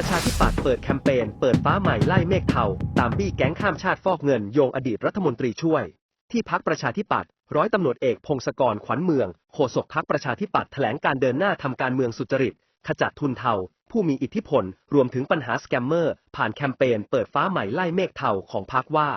ประชาธิปัตย์เปิดแคมเปญเปิดฟ้าใหม่ไล่เมฆเทาตามบี้แก๊งข้ามชาติฟอกเงินโยงอดีตรัฐมนตรีช่วย ที่พักประชาธิปัตย์ร้อยตำรวจเอกพงศกรขวัญเมืองโฆษกพักประชาธิปัตย์แถลงการเดินหน้าทำการเมืองสุจริต ขจัดทุนเทา ผู้มีอิทธิพล รวมถึงปัญหาสแกมเมอร์ ผ่านแคมเปญเปิดฟ้าใหม่ไล่เมฆเทาของพักว่า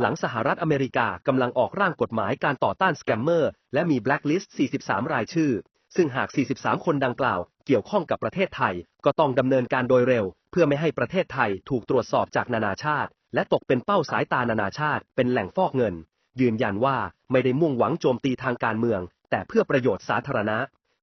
หลังสหรัฐอเมริกากำลังออกร่างกฎหมายการต่อต้านสแกมเมอร์ และมีแบล็คลิสต์ 43 รายชื่อ ซึ่งหาก 43 คนดังกล่าว เกี่ยวข้องกับประเทศไทย ก็ต้องดำเนินการโดยเร็ว เพื่อไม่ให้ประเทศไทยถูกตรวจสอบจากนานาชาติ และตกเป็นเป้าสายตานานาชาติ เป็นแหล่งฟอกเงิน ยืนยันว่าไม่ได้มุ่งหวังโจมตีทางการเมือง แต่เพื่อประโยชน์สาธารณะ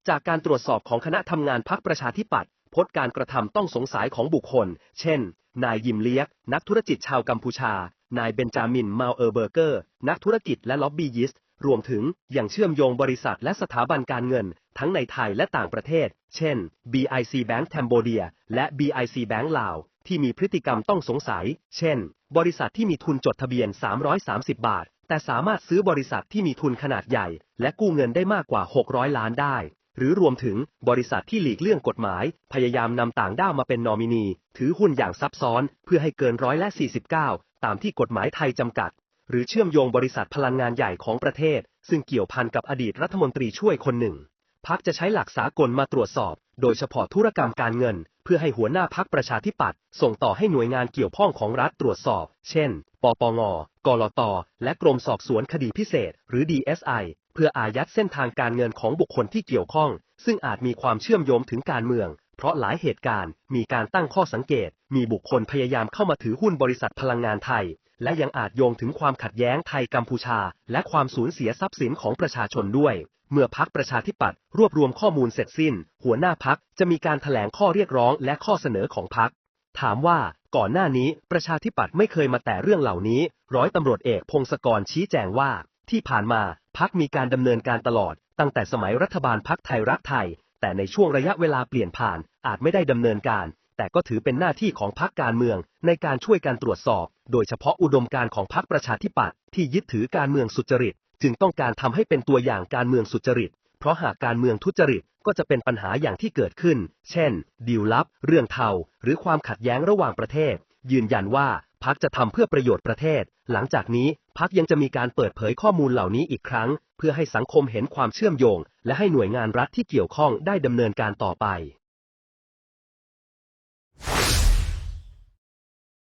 จากการตรวจสอบของคณะทำงานพักประชาธิปัตย์พบการกระทำต้องสงสัยของบุคคล เช่น นายยิมเลียก นักธุรกิจชาวกัมพูชา นายเบนจามิน มาลเออร์เบอร์เกอร์ นักธุรกิจและล็อบบี้ยิสต์ รวมถึงอย่างเชื่อมโยงบริษัทและสถาบันการเงิน ทั้งในไทยและต่างประเทศ เช่น BIC Bank Cambodia และ BIC Bank ลาวที่มีพฤติกรรมต้องสงสัย เช่น บริษัทที่มีทุนจดทะเบียน 330 บาท แต่สามารถซื้อบริษัทที่มีทุนขนาดใหญ่ และกู้เงินได้มากกว่า 600 ล้านได้ หรือรวมถึงบริษัทที่หลีกเลี่ยงกฎหมาย พยายามนำต่างด้าวมาเป็นนอมินี ถือหุ้นอย่างซับซ้อน เพื่อให้เกินร้อยละ49 ตามที่กฎหมายไทยจำกัด หรือเชื่อมโยงบริษัทพลังงานใหญ่ของประเทศ ซึ่งเกี่ยวพันกับอดีตรัฐมนตรีช่วยคนหนึ่งพักจะใช้หลักสากลมาตรวจสอบ โดยเฉพาะธุรกรรมการเงิน เพื่อให้หัวหน้าพักประชาธิปัตย์ส่งต่อให้หน่วยงานเกี่ยวข้องของรัฐตรวจสอบ เช่น ปปง กลต และกรมสอบสวนคดีพิเศษ หรือ DSI เพื่ออายัดเส้นทางการเงินของบุคคลที่เกี่ยวข้อง ซึ่งอาจมีความเชื่อมโยงถึงการเมือง เพราะหลายเหตุการณ์ มีการตั้งข้อสังเกต มีบุคคลพยายามเข้ามาถือหุ้นบริษัทพลังงานไทย และยังอาจโยงถึงความขัดแย้งไทยกัมพูชา และความสูญเสียทรัพย์สินของประชาชนด้วย เมื่อพักประชาธิปัตย์รวบรวมข้อมูลเสร็จสิ้น หัวหน้าพักจะมีการถแถลงข้อเรียกร้องและข้อเสนอของพัก ถามว่าก่อนหน้านี้ประชาธิปัตย์ไม่เคยมาแต่เรื่องเหล่านี้ ร้อยตำรวจเอกพงศกรชี้แจงว่า ที่ผ่านมาพักมีการดำเนินการตลอด ตั้งแต่สมัยรัฐบาลพักไทยรักไทย แต่ในช่วงระยะเวลาเปลี่ยนผ่านอาจไม่ได้ดำเนินการ แต่ก็ถือเป็นหน้าที่ของพักการเมือง ในการช่วยการตรวจสอบ โดยเฉพาะอุดมการของพักประชาธิปัตย์ที่ยึดถือการเมืองสุจริต จึงต้องการทำให้เป็นตัวอย่างการเมืองสุจริต เพราะหากการเมืองทุจริตก็จะเป็นปัญหาอย่างที่เกิดขึ้น เช่น ดีลลับ เรื่องเทา หรือความขัดแย้งระหว่างประเทศ ยืนยันว่าพักจะทำเพื่อประโยชน์ประเทศ หลังจากนี้พักยังจะมีการเปิดเผยข้อมูลเหล่านี้อีกครั้ง เพื่อให้สังคมเห็นความเชื่อมโยง และให้หน่วยงานรัฐที่เกี่ยวข้องได้ดำเนินการต่อไป